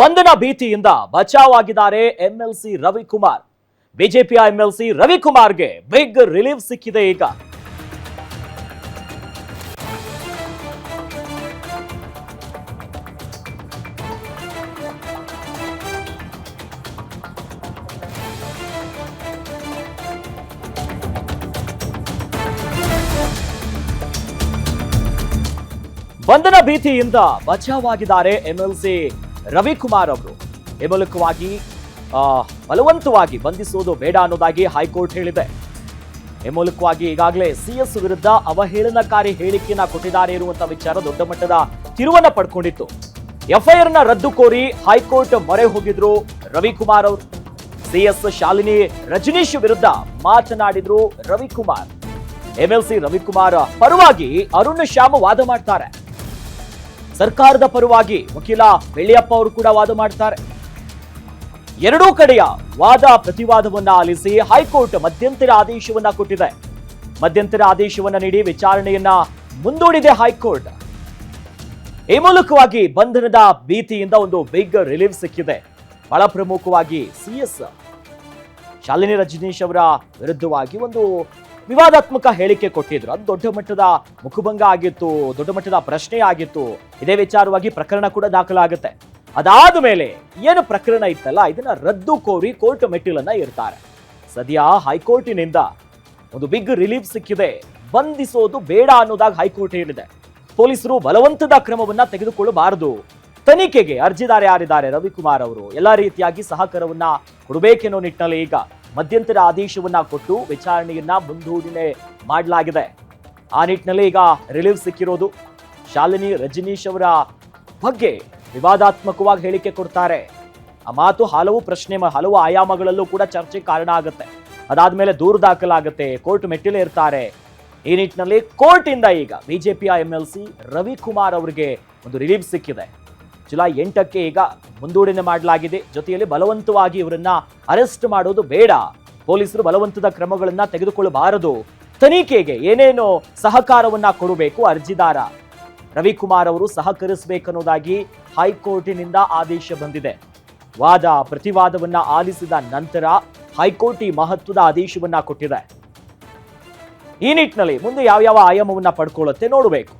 ಬಂಧನ ಭೀತಿಯಿಂದ ಬಚಾವಾಗಿದ್ದಾರೆ ಎಂಎಲ್ಸಿ ರವಿಕುಮಾರ್. ಬಿಜೆಪಿಯ ಎಂಎಲ್ಸಿ ರವಿಕುಮಾರ್ಗೆ ಬಿಗ್ ರಿಲೀಫ್ ಸಿಕ್ಕಿದೆ ಈಗ. ಬಂಧನ ಭೀತಿಯಿಂದ ಬಚಾವಾಗಿದ್ದಾರೆ ಎಂಎಲ್ಸಿ. ರವಿಕುಮಾರ್ ಅವರು. ಈ ಬಲವಂತವಾಗಿ ಬಂಧಿಸುವುದು ಬೇಡ ಅನ್ನೋದಾಗಿ ಹೈಕೋರ್ಟ್ ಹೇಳಿದೆ. ಈ ಈಗಾಗಲೇ ಸಿಎಸ್ ವಿರುದ್ಧ ಅವಹೇಳನಕಾರಿ ಹೇಳಿಕೆಯನ್ನ ಕೊಟ್ಟಿದ್ದಾರೆ ಇರುವಂತಹ ವಿಚಾರ ದೊಡ್ಡ ಮಟ್ಟದ ತಿರುವನ್ನ ಪಡ್ಕೊಂಡಿತ್ತು. ಎಫ್ಐಆರ್ನ ರದ್ದು ಕೋರಿ ಹೈಕೋರ್ಟ್ ಮೊರೆ ಹೋಗಿದ್ರು ರವಿಕುಮಾರ್ ಅವರು. ಸಿಎಸ್ ಶಾಲಿನಿ ರಜನೀಶ್ ವಿರುದ್ಧ ಮಾತನಾಡಿದ್ರು ರವಿಕುಮಾರ್. ಎಂಎಲ್ಸಿ ರವಿಕುಮಾರ್ ಪರವಾಗಿ ಅರುಣ್ ಶ್ಯಾಮ್ ವಾದ ಮಾಡ್ತಾರೆ. ಸರ್ಕಾರದ ಪರವಾಗಿ ವಕೀಲ ಬೆಳ್ಳಿಯಪ್ಪ ಅವರು ಕೂಡ ವಾದ ಮಾಡ್ತಾರೆ. ಎರಡೂ ಕಡೆಯ ವಾದ ಪ್ರತಿವಾದವನ್ನ ಆಲಿಸಿ ಹೈಕೋರ್ಟ್ ಮಧ್ಯಂತರ ಆದೇಶವನ್ನ ಕೊಟ್ಟಿದೆ. ಮಧ್ಯಂತರ ಆದೇಶವನ್ನ ನೀಡಿ ವಿಚಾರಣೆಯನ್ನ ಮುಂದೂಡಿದೆ ಹೈಕೋರ್ಟ್. ಈ ಮೂಲಕವಾಗಿ ಬಂಧನದ ಭೀತಿಯಿಂದ ಒಂದು ಬಿಗ್ ರಿಲೀಫ್ ಸಿಕ್ಕಿದೆ. ಬಹಳ ಪ್ರಮುಖವಾಗಿ ಸಿಎಸ್ ಶಾಲಿನಿ ರಜನೀಶ್ ಅವರ ವಿರುದ್ಧವಾಗಿ ಒಂದು ವಿವಾದಾತ್ಮಕ ಹೇಳಿಕೆ ಕೊಟ್ಟಿದ್ರು. ಅದು ದೊಡ್ಡ ಮಟ್ಟದ ಮುಖಭಂಗ ಆಗಿತ್ತು, ದೊಡ್ಡ ಮಟ್ಟದ ಪ್ರಶ್ನೆ ಆಗಿತ್ತು. ಇದೇ ವಿಚಾರವಾಗಿ ಪ್ರಕರಣ ಕೂಡ ದಾಖಲಾಗುತ್ತೆ. ಅದಾದ ಮೇಲೆ ಏನು ಪ್ರಕರಣ ಇತ್ತಲ್ಲ, ಇದನ್ನ ರದ್ದು ಕೋರಿ ಕೋರ್ಟ್ ಮೆಟ್ಟಿಲನ್ನ ಇರ್ತಾರೆ ಸದ್ಯ ಹೈಕೋರ್ಟಿನಿಂದ ಒಂದು ಬಿಗ್ ರಿಲೀಫ್ ಸಿಕ್ಕಿದೆ. ಬಂಧಿಸೋದು ಬೇಡ ಅನ್ನೋದಾಗಿ ಹೈಕೋರ್ಟ್ ಹೇಳಿದೆ ಪೊಲೀಸರು ಬಲವಂತದ ಕ್ರಮವನ್ನ ತೆಗೆದುಕೊಳ್ಳಬಾರದು. ತನಿಖೆಗೆ ಅರ್ಜಿದಾರ ಯಾರಿದ್ದಾರೆ? ರವಿಕುಮಾರ್ ಅವರು. ಎಲ್ಲಾ ರೀತಿಯಾಗಿ ಸಹಕಾರವನ್ನ ಕೊಡಬೇಕೆನ್ನೋ ನಿಟ್ಟಿನಲ್ಲಿ ಈಗ ಮಧ್ಯಂತರ ಆದೇಶವನ್ನ ಕೊಟ್ಟು ವಿಚಾರಣೆಯನ್ನ ಮುಂದೂಡಿನೆ ಮಾಡಲಾಗಿದೆ. ಆ ನಿಟ್ಟಿನಲ್ಲಿ ಈಗ ರಿಲೀಫ್ ಸಿಕ್ಕಿರೋದು. ಶಾಲಿನಿ ರಜನೀಶ್ ಅವರ ಬಗ್ಗೆ ವಿವಾದಾತ್ಮಕವಾಗಿ ಹೇಳಿಕೆ ಕೊಡ್ತಾರೆ. ಆ ಮಾತು ಹಲವು ಪ್ರಶ್ನೆ, ಹಲವು ಆಯಾಮಗಳಲ್ಲೂ ಕೂಡ ಚರ್ಚೆ ಕಾರಣ ಆಗುತ್ತೆ. ಅದಾದ್ಮೇಲೆ ದೂರು ದಾಖಲಾಗುತ್ತೆ, ಕೋರ್ಟ್ ಮೆಟ್ಟಿಲು ಇರ್ತಾರೆ ಈ ನಿಟ್ಟಿನಲ್ಲಿ ಕೋರ್ಟ್ ಇಂದ ಈಗ ಬಿಜೆಪಿಯ ಎಂ ಎಲ್ ಸಿ ರವಿಕುಮಾರ್ ಅವರಿಗೆ ಒಂದು ರಿಲೀಫ್ ಸಿಕ್ಕಿದೆ. ಜುಲೈ ಎಂಟಕ್ಕೆ ಈಗ ಮುಂದೂಡಣೆ ಮಾಡಲಾಗಿದೆ. ಜೊತೆಯಲ್ಲಿ ಬಲವಂತವಾಗಿ ಇವರನ್ನ ಅರೆಸ್ಟ್ ಮಾಡೋದು ಬೇಡ. ಪೊಲೀಸರು ಬಲವಂತದ ಕ್ರಮಗಳನ್ನ ತೆಗೆದುಕೊಳ್ಳಬಾರದು. ತನಿಖೆಗೆ ಏನೇನು ಸಹಕಾರವನ್ನ ಕೊಡಬೇಕು ಅರ್ಜಿದಾರ. ರವಿಕುಮಾರ್ ಅವರು ಸಹಕರಿಸಬೇಕನ್ನೋದಾಗಿ ಹೈಕೋರ್ಟಿನಿಂದ ಆದೇಶ ಬಂದಿದೆ. ವಾದ ಪ್ರತಿವಾದವನ್ನ ಆಲಿಸಿದ ನಂತರ ಹೈಕೋರ್ಟ್ ಈ ಮಹತ್ವದ ಆದೇಶವನ್ನ ಕೊಟ್ಟಿದೆ. ಈ ನಿಟ್ಟಿನಲ್ಲಿ ಮುಂದೆ ಯಾವ್ಯಾವ ಆಯಾಮವನ್ನ ಪಡ್ಕೊಳ್ಳುತ್ತೆ ನೋಡಬೇಕು.